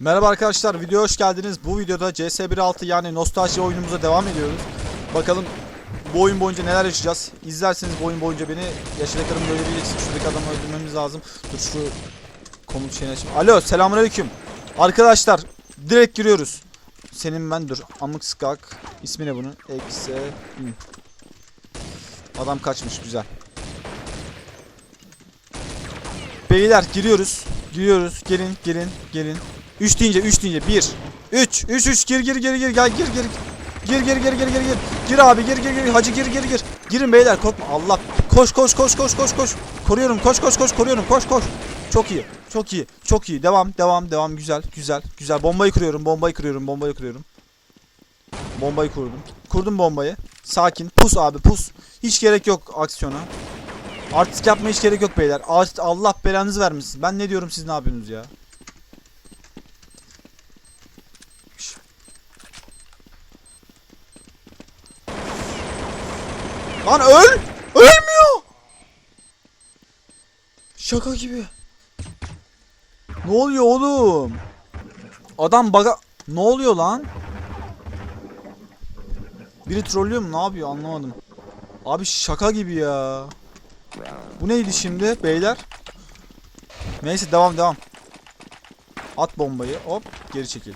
Merhaba arkadaşlar, videoya hoş geldiniz. Bu videoda CS1.6 yani nostalji oyunumuza devam ediyoruz. Bakalım bu oyun boyunca neler yaşayacağız. İzlerseniz bu oyun boyunca beni yaşadıklarımı görebileceksiniz. Şuradaki adamı öldürmemiz lazım. Dur şu komut şeyini açayım. Alo, selamünaleyküm. Arkadaşlar, direkt giriyoruz. Senin ben dur. Amık skak. İsmi ne bunun? Hmm. Adam kaçmış güzel. Beyler giriyoruz. Giriyoruz. Gelin, gelin, gelin. 3 deyince 3 deyince 1 3 3 3 gir gir gir gir gel gir gir Gir gir gir gir gir gir. Gir abi gir gir gir. Hacı gir gir gir. Girin beyler korkma. Allah. Koş koş koş koş koş koş. Koruyorum koş koş koş koruyorum koş koş. Çok iyi. Çok iyi. Çok iyi. Devam devam devam güzel güzel güzel. Bombayı kırıyorum bombayı kırıyorum bombayı kırıyorum. Bombayı kurdum. Kurdum bombayı. Sakin. Pus abi pus. Hiç gerek yok aksiyona. Artık yapmaya hiç gerek yok beyler. Allah belanızı vermesin. Ben ne diyorum siz ne yapıyorsunuz ya. Lan öl! Ölmüyor! Şaka gibi. Ne oluyor oğlum? Adam baga... Ne oluyor lan? Biri trollüyor mu? Ne yapıyor? Anlamadım. Abi şaka gibi ya. Bu neydi şimdi beyler? Neyse devam devam. At bombayı. Hop geri çekil.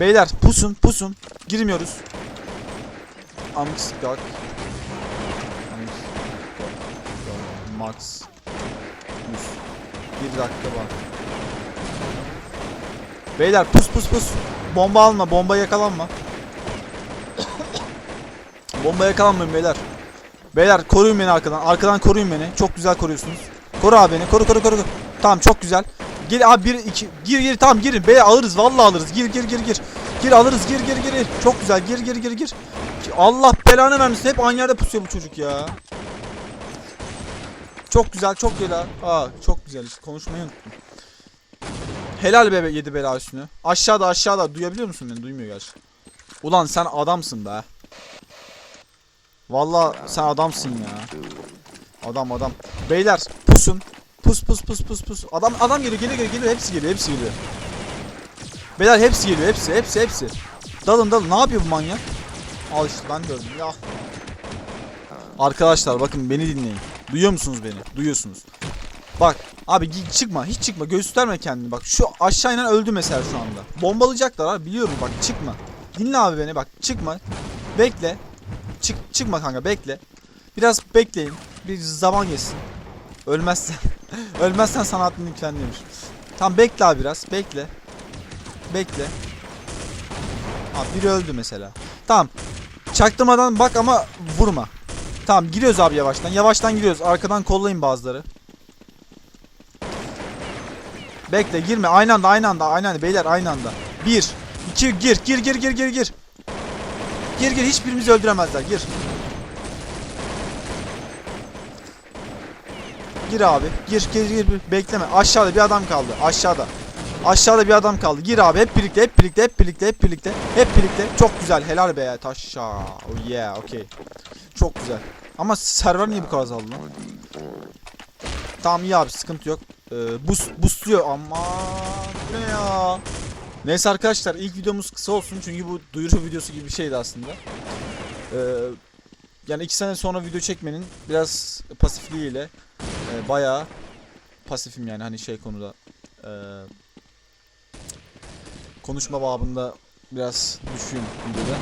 Beyler pusun pusun. Girmiyoruz. Amx gak. Max. 100. Bir dakika var. Beyler pus pus pus. Bomba alma. Bomba yakalanma. bomba yakalanmayın beyler. Beyler koruyun beni arkadan. Arkadan koruyun beni. Çok güzel koruyorsunuz. Koru abi beni. Koru koru koru. Tamam çok güzel. Gel abi bir iki gir gir tamam girin. Beyler alırız vallahi alırız. Gir gir gir gir. Gir alırız gir gir gir. Çok güzel. Gir gir gir gir. Allah belanı vermesin. Hep aynı yerde pusuyor bu çocuk ya. Çok güzel çok güzel. Aa çok güzel işte konuşmayı unuttum. Helal bebe yedi bela üstünü. Aşağıda aşağıda duyabiliyor musun beni? Duymuyor gerçi. Ulan sen adamsın be. Vallahi sen adamsın ya. Adam adam. Beyler pusun. Pus pus pus pus pus. Adam adam geliyor geliyor geliyor geliyor. Hepsi geliyor hepsi geliyor. Beyler hepsi geliyor hepsi hepsi hepsi. Dalın dalın ne yapıyor bu manyak? Al işte ben gördüm ya. Arkadaşlar bakın beni dinleyin. Duyuyor musunuz beni? Duyuyorsunuz. Bak abi çıkma hiç çıkma gösterme kendini bak şu aşağı inen öldü mesela şu anda. Bombalayacaklar abi biliyorum bak çıkma. Dinle abi beni bak çıkma. Bekle. Çık çıkma kanka bekle. Biraz bekleyin. Bir zaman geçsin. Ölmezsen. Ölmezsen sanatını yüklendirmiş. Tamam bekle abi biraz. Bekle. Bekle. Abi biri öldü mesela. Tamam. Çaktırmadan bak ama vurma. Tamam giriyoruz abi yavaştan. Yavaştan giriyoruz. Arkadan kollayın bazıları. Bekle girme. Aynı anda aynı anda aynı anda beyler aynı anda. Bir. iki gir gir gir gir gir gir. Gir gir hiçbirimizi öldüremezler gir. Gir abi. Gir gir gir bekleme. Aşağıda bir adam kaldı. Aşağıda. Aşağıda bir adam kaldı. Gir abi hep birlikte hep birlikte hep birlikte hep birlikte hep birlikte. Çok güzel. Helal be taşa. Oh yeah okay. Çok güzel. Ama server niye bu kadar azaldı lan? Tamam iyi abi sıkıntı yok. Ee, boost, boostluyor ama ne ya? Neyse arkadaşlar ilk videomuz kısa olsun çünkü bu duyuru videosu gibi bir şeydi aslında. Ee, yani iki sene sonra video çekmenin biraz pasifliğiyle e, bayağı pasifim yani hani şey konuda e, konuşma babında biraz düşüğüm videoda.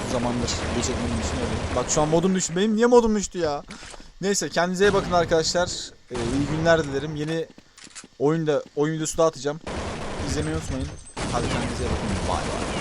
Uzun zamandır video çekmediğim için öyle. Bak şu an modum düştü. Benim niye modum düştü ya? Neyse kendinize iyi bakın arkadaşlar. Ee, iyi günler dilerim. Yeni oyunda oyun videosu da atacağım. İzlemeyi unutmayın. Hadi kendinize iyi bakın. Bay bay.